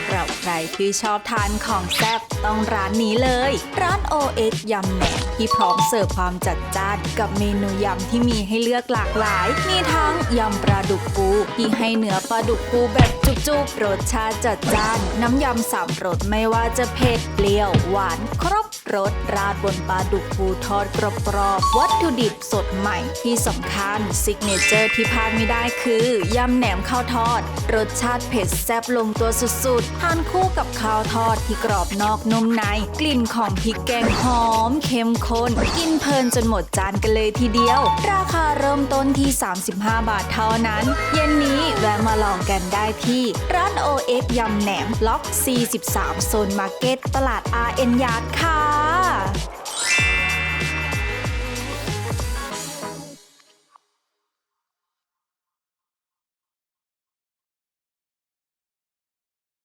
ำหรับใครที่ชอบทานของแซ่บต้องร้านนี้เลย ร้าน OX ยำแหนมที่พร้อมเสิร์ฟความจัดจ้านกับเมนูยำที่มีให้เลือกหลากหลาย มีทั้งยำปลาดุกปูที่ให้เนื้อปลาดุกปูแบบจุกๆรสชาติจัดจ้าน น้ำยำสามรสไม่ว่าจะเผ็ดเปรี้ยวหวานครบรสราดบนปลาดุกปูทอดกรอบๆวัตถุดิบสดใหม่ที่สำคัญซิกเนเจอร์ที่พลาดไม่ได้คือยำแหนมข้าวทอด รสชาติเผ็ดแซ่บลงตัวสุดทานคู่กับข้าวทอดที่กรอบนอกนุ่มใน กลิ่นของพริกแกงหอมเข้มข้น กินเพลินจนหมดจานกันเลยทีเดียว ราคาเริ่มต้นที่ 35 บาทเท่านั้น เย็นนี้แวะมาลองกันได้ที่ ร้าน OX ยำแหนมล็อก 43 โซนมาร์เก็ตตลาด RN ยาร์ดค่ะ